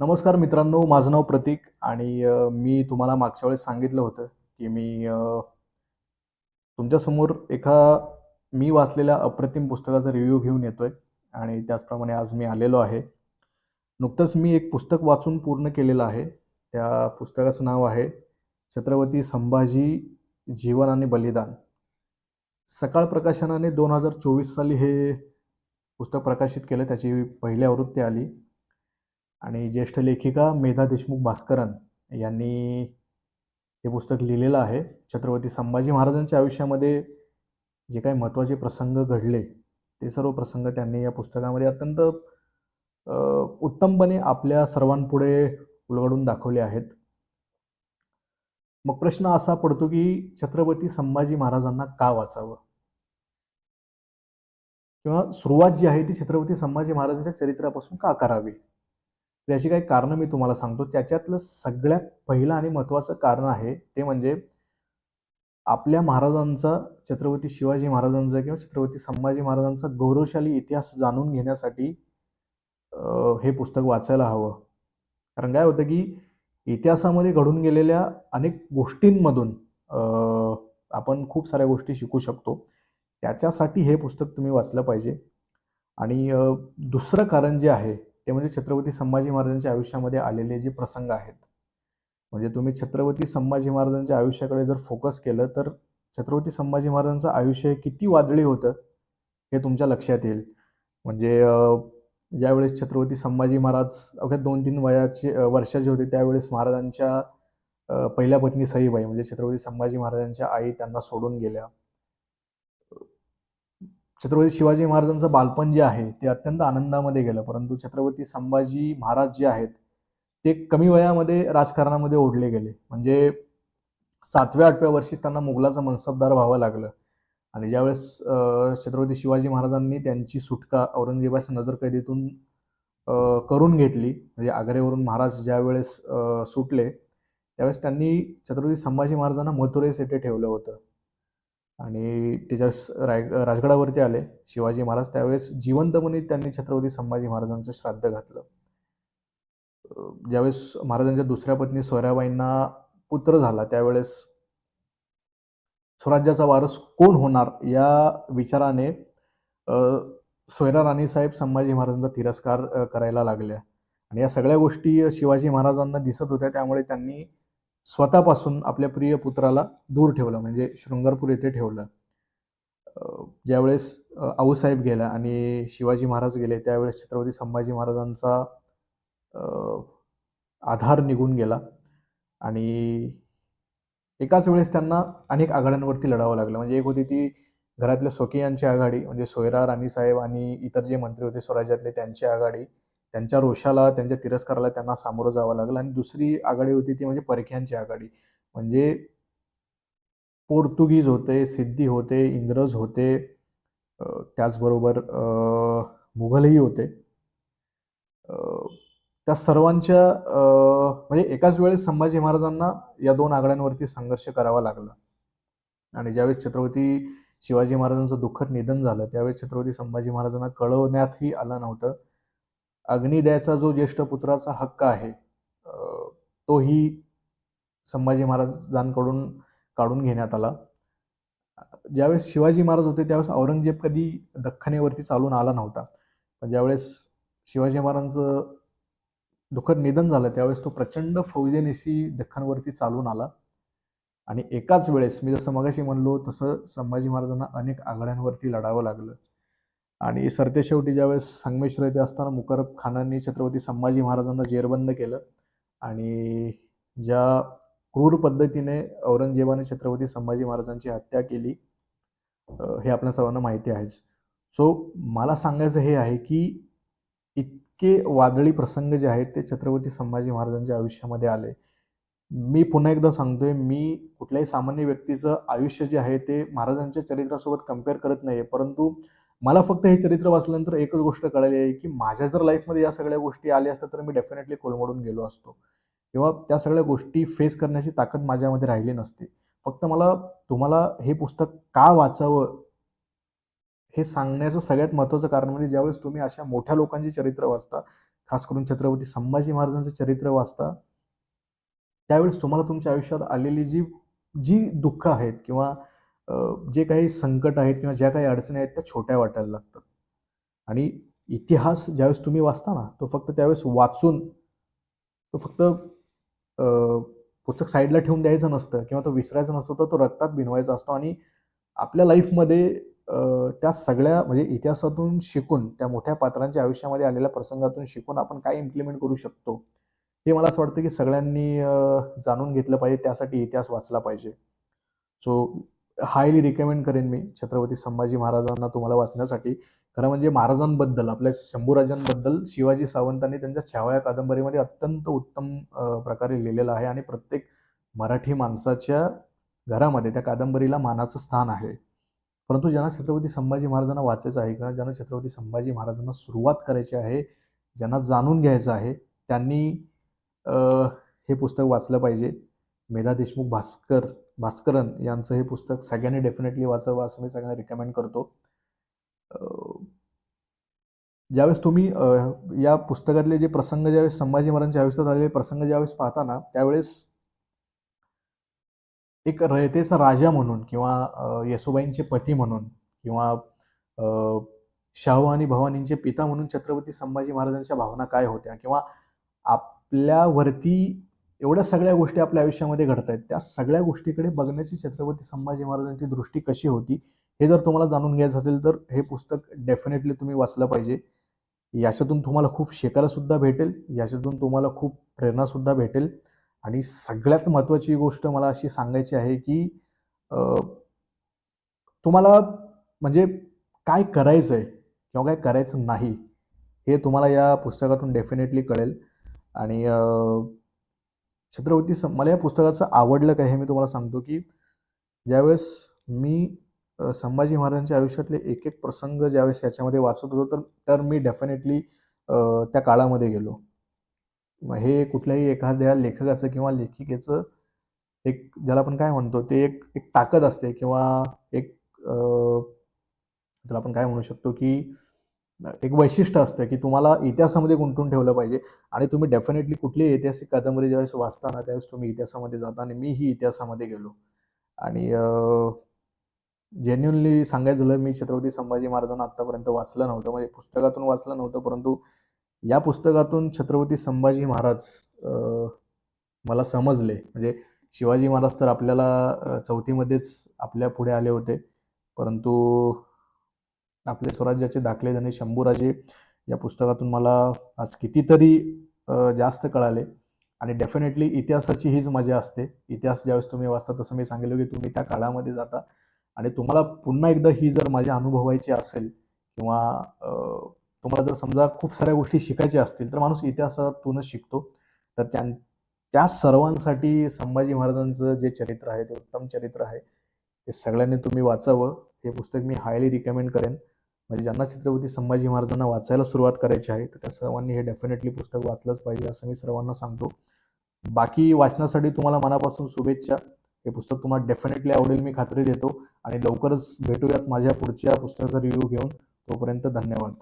नमस्कार मित्रांनो माझं नाव प्रतीक आणि मी तुम्हाला मागच्या वेळेस सांगितलं होतं की मी तुमच्यासमोर एका मी वाचलेल्या अप्रतिम पुस्तकाचा रिव्ह्यू घेऊन येतोय आणि त्याचप्रमाणे आज मी आलेलो आहे. नुकतंच मी एक पुस्तक वाचून पूर्ण केलेलं आहे. त्या पुस्तकाचं नाव आहे छत्रपती संभाजी जीवन आणि बलिदान. सकाळ प्रकाशनाने दोन हजार चोवीस साली हे पुस्तक प्रकाशित केलं त्याची पहिली आवृत्ती आली. आणि ज्येष्ठ लेखिका मेधा देशमुख भास्करन यांनी हे पुस्तक लिहिलेलं आहे. छत्रपती संभाजी महाराजांच्या आयुष्यामध्ये जे काही महत्त्वाचे प्रसंग घडले ते सर्व प्रसंग त्यांनी या पुस्तकामध्ये अत्यंत उत्तमपणे आपल्या सर्वांपुढे उलगडून दाखवले आहेत. मग प्रश्न असा पडतो की छत्रपती संभाजी महाराजांना का वाचावं? किंवा सुरुवात जी आहे ती छत्रपती संभाजी महाराजांच्या चरित्रापासून का करावी? त्याची काही कारणं मी तुम्हाला सांगतो. त्याच्यातलं सगळ्यात पहिलं आणि महत्त्वाचं कारण आहे ते म्हणजे आपल्या महाराजांचा छत्रपती शिवाजी महाराजांचा किंवा छत्रपती संभाजी महाराजांचा गौरवशाली इतिहास जाणून घेण्यासाठी हे पुस्तक वाचायला हवं. कारण काय होतं की इतिहासामध्ये घडून गेलेल्या अनेक गोष्टींमधून आपण खूप साऱ्या गोष्टी शिकू शकतो. त्याच्यासाठी हे पुस्तक तुम्ही वाचलं पाहिजे. आणि दुसरं कारण जे आहे ते म्हणजे छत्रपती संभाजी महाराजांच्या आयुष्यामध्ये आलेले जे प्रसंग आहेत. म्हणजे तुम्ही छत्रपती संभाजी महाराजांच्या आयुष्याकडे जर फोकस केलं तर छत्रपती संभाजी महाराजांचं आयुष्य हे किती वादळी होतं हे तुमच्या लक्षात येईल. म्हणजे ज्यावेळेस छत्रपती संभाजी महाराज अवघ्या दोन तीन वयाचे वर्षाचे होते त्यावेळेस महाराजांच्या पहिल्या पत्नी सईबाई म्हणजे छत्रपती संभाजी महाराजांच्या आई त्यांना सोडून गेल्या. छत्रपती शिवाजी महाराजांचं बालपण जे आहे ते अत्यंत आनंदामध्ये गेलं. परंतु छत्रपती संभाजी महाराज जे आहेत ते कमी वयामध्ये राजकारणामध्ये ओढले गेले. म्हणजे सातव्या आठव्या वर्षी त्यांना मुघलाचा मनसबदार व्हावं लागलं. आणि ज्यावेळेस छत्रपती शिवाजी महाराजांनी त्यांची सुटका औरंगजेबाच्या नजरकैदीतून करून घेतली म्हणजे आग्रेवरून महाराज ज्यावेळेस सुटले त्यावेळेस त्यांनी छत्रपती संभाजी महाराजांना मथुरेस येथे ठेवलं होतं. आणि त्याच्या राय राजगडावरती आले. शिवाजी महाराज त्यावेळेस जिवंतपणे त्यांनी छत्रपती संभाजी महाराजांचं श्राद्ध घातलं. ज्यावेळेस महाराजांच्या दुसऱ्या पत्नी सोयराबाईंना पुत्र झाला त्यावेळेस स्वराज्याचा वारस कोण होणार या विचाराने सोयरा राणीसाहेब संभाजी महाराजांचा तिरस्कार करायला लागल्या. आणि या सगळ्या गोष्टी शिवाजी महाराजांना दिसत होत्या त्यामुळे त्यांनी स्वतःपासून आपल्या प्रिय पुत्राला दूर ठेवलं म्हणजे शृंगारपूर येथे ठेवलं. ज्यावेळेस आऊसाहेब गेला आणि शिवाजी महाराज गेले त्यावेळेस छत्रपती संभाजी महाराजांचा आधार निघून गेला. आणि एकाच वेळेस त्यांना अनेक आघाड्यांवरती लढावं लागलं. म्हणजे एक होती ती घरातल्या स्वकीयांची आघाडी म्हणजे सोयरा राणीसाहेब आणि इतर जे मंत्री होते स्वराज्यातले त्यांची आघाडी. त्यांच्या रोषाला त्यांच्या तिरस्काराला त्यांना सामोरं जावं लागलं. आणि दुसरी आघाडी होती ती म्हणजे परख्यांची आघाडी. म्हणजे पोर्तुगीज होते सिद्धी होते इंग्रज होते त्याचबरोबर मुघलही होते. त्या सर्वांच्या म्हणजे एकाच वेळेस संभाजी महाराजांना या दोन आघाड्यांवरती संघर्ष करावा लागला. आणि ज्यावेळेस छत्रपती शिवाजी महाराजांचं दुःखद निधन झालं त्यावेळेस छत्रपती संभाजी महाराजांना कळवण्यातही आलं नव्हतं. अग्निदयाचा जो ज्येष्ठ पुत्राचा हक्क आहे तोही संभाजी महाराजांकडून काढून घेण्यात आला. ज्यावेळेस शिवाजी महाराज होते त्यावेळेस औरंगजेब कधी दख्खनेवरती चालून आला नव्हता. पण ज्यावेळेस शिवाजी महाराजांचं दुःखद निधन झालं त्यावेळेस तो प्रचंड फौजेनिशी दख्खनवरती चालून आला. आणि एकाच वेळेस मी जसं मगाशी म्हणलो तसं संभाजी महाराजांना अनेक आघाड्यांवरती लढावं लागलं. आणि सरतेशेवटी ज्यावेळेस संगमेश्वर येथे असताना मुकरब खानांनी छत्रपती संभाजी महाराजांना जेरबंद केलं आणि ज्या क्रूर पद्धतीने औरंगजेबाने छत्रपती संभाजी महाराजांची हत्या केली हे आपल्या सर्वांना माहिती आहेच. सो मला सांगायचं हे आहे की इतके वादळी प्रसंग जे आहेत ते छत्रपती संभाजी महाराजांच्या आयुष्यामध्ये आले. मी पुन्हा एकदा सांगतोय मी कुठल्याही सामान्य व्यक्तीचं आयुष्य जे आहे ते महाराजांच्या चरित्रासोबत कंपेअर करत नाही परंतु मला फक्त हे चरित्र वाचल्यानंतर एकच गोष्ट कळाली आहे की माझ्या जर लाईफमध्ये या सगळ्या गोष्टी आल्या असत्या तर मी डेफिनेटली कोलमडून गेलो असतो. किंवा त्या सगळ्या गोष्टी फेस करण्याची ताकद माझ्यामध्ये राहिली नसती. फक्त मला तुम्हाला हे पुस्तक का वाचावं हे सांगण्याचं सगळ्यात महत्त्वाचं कारण म्हणजे ज्यावेळेस तुम्ही अशा मोठ्या लोकांची चरित्र वाचता खास करून छत्रपती संभाजी महाराजांचं चरित्र वाचता त्यावेळेस तुम्हाला तुमच्या आयुष्यात आलेली जी जी दुःख आहेत किंवा जे काही संकट आहेत किंवा ज्या काही अडचणी आहेत त्या छोट्या वाटायला लागतात. आणि इतिहास ज्यावेळेस तुम्ही वाचता ना तो फक्त त्यावेळेस वाचून तो फक्त पुस्तक साईडला ठेवून द्यायचं नसतं किंवा तो विसरायचा नसतो तर तो रक्तात भिनवायचा असतो आणि आपल्या लाईफमध्ये त्या सगळ्या म्हणजे इतिहासातून शिकून त्या मोठ्या पात्रांच्या आयुष्यामध्ये आलेल्या प्रसंगातून शिकून आपण काय इम्प्लिमेंट करू शकतो हे मला असं वाटतं की सगळ्यांनी जाणून घेतलं पाहिजे त्यासाठी इतिहास वाचला पाहिजे. सो हायली रिकमेंड करेन मी छत्रपती संभाजी महाराजांना तुम्हाला वाचण्यासाठी. खरं म्हणजे महाराजांबद्दल आपल्या शंभूराजांबद्दल शिवाजी सावंतांनी त्यांच्या छावा या कादंबरीमध्ये अत्यंत उत्तम प्रकारे लिहिलेलं आहे आणि प्रत्येक मराठी माणसाच्या घरामध्ये त्या कादंबरीला मानाचं स्थान आहे. परंतु ज्यांना छत्रपती संभाजी महाराजांना वाचायचं आहे किंवा ज्यांना छत्रपती संभाजी महाराजांना सुरुवात करायची आहे ज्यांना जाणून घ्यायचं आहे त्यांनी हे पुस्तक वाचलं पाहिजे. मेधा देशमुख भास्कर भास्करन यांचं हे पुस्तक सगळ्यांनी डेफिनेटली वाचावं असं मी सगळ्यांना रिकमेंड करतो. ज्यावेळेस तुम्ही या पुस्तकातले जे प्रसंग ज्यावेळेस संभाजी महाराजांच्या आयुष्यात आलेले प्रसंग ज्यावेळेस पाहता ना त्यावेळेस एक रयतेचा राजा म्हणून किंवा येसुबाईंचे पती म्हणून किंवा शाहू आणि भवानींचे पिता म्हणून छत्रपती संभाजी महाराजांच्या भावना काय होत्या? किंवा आपल्यावरती एवढ्या सगळ्या गोष्टी आपल्या आयुष्यामध्ये घडत आहेत त्या सगळ्या गोष्टीकडे बघण्याची छत्रपती संभाजी महाराजांची दृष्टी कशी होती हे जर तुम्हाला जाणून घ्यायचं असेल तर हे पुस्तक डेफिनेटली तुम्ही वाचलं पाहिजे. याच्यातून तुम्हाला खूप शिकायला सुद्धा भेटेल याच्यातून तुम्हाला खूप प्रेरणासुद्धा भेटेल. आणि सगळ्यात महत्त्वाची गोष्ट मला अशी सांगायची आहे की तुम्हाला म्हणजे काय करायचं आहे किंवा काय करायचं नाही हे तुम्हाला या पुस्तकातून डेफिनेटली कळेल. आणि छत्रपती सं मला या पुस्तकाचं आवडलं काय हे मी तुम्हाला सांगतो की ज्यावेळेस मी संभाजी महाराजांच्या आयुष्यातले एक एक प्रसंग ज्यावेळेस याच्यामध्ये वाचत होतो तर तर मी डेफिनेटली त्या काळामध्ये गेलो. मग हे कुठल्याही एखाद्या लेखकाचं किंवा लेखिकेचं एक ज्याला आपण काय म्हणतो ते एक एक ताकद असते किंवा एक त्याला आपण काय म्हणू शकतो की एक वैशिष्ट्य असतं की तुम्हाला इतिहासामध्ये गुंतवून ठेवलं पाहिजे. आणि तुम्ही डेफिनेटली कुठलीही ऐतिहासिक कादंबरी ज्यावेळेस वाचताना त्यावेळेस तुम्ही इतिहासामध्ये जाता आणि मीही इतिहासामध्ये गेलो. आणि जेन्युनली सांगायचं झालं मी छत्रपती संभाजी महाराजांना आत्तापर्यंत वाचलं नव्हतं. म्हणजे पुस्तकातून वाचलं नव्हतं परंतु या पुस्तकातून छत्रपती संभाजी महाराज मला समजले. म्हणजे शिवाजी महाराज तर आपल्याला चौथीमध्येच आपल्या पुढे आले होते. परंतु आपले स्वराज्याचे दाखले त्यांनी शंभूराजे या पुस्तकातून मला आज कितीतरी जास्त कळाले. आणि डेफिनेटली इतिहासाची हीच मजा असते. इतिहास ज्यावेळेस तुम्ही वाचता तसं मी सांगितलं की तुम्ही त्या काळामध्ये जाता. आणि तुम्हाला पुन्हा एकदा ही जर माझ्या अनुभवायची असेल किंवा तुम्हाला जर समजा खूप साऱ्या गोष्टी शिकायच्या असतील तर माणूस इतिहासातूनच शिकतो. तर त्या त्या सर्वांसाठी संभाजी महाराजांचं जे चरित्र आहे ते उत्तम चरित्र आहे ते सगळ्यांनी तुम्ही वाचावं. हे पुस्तक मी हायली रिकमेंड करेन. म्हणजे ज्यांना छत्रपती संभाजी महाराजांना वाचायला सुरुवात करायची आहे तर त्या सर्वांनी हे डेफिनेटली पुस्तक वाचलंच पाहिजे असं मी सर्वांना सांगतो. बाकी वाचनासाठी तुम्हाला मनापासून शुभेच्छा. हे पुस्तक तुम्हाला डेफिनेटली आवडेल मी खात्री देतो. आणि लवकरच भेटूयात माझ्या पुढच्या पुस्तकाचा रिव्ह्यू घेऊन. तोपर्यंत धन्यवाद.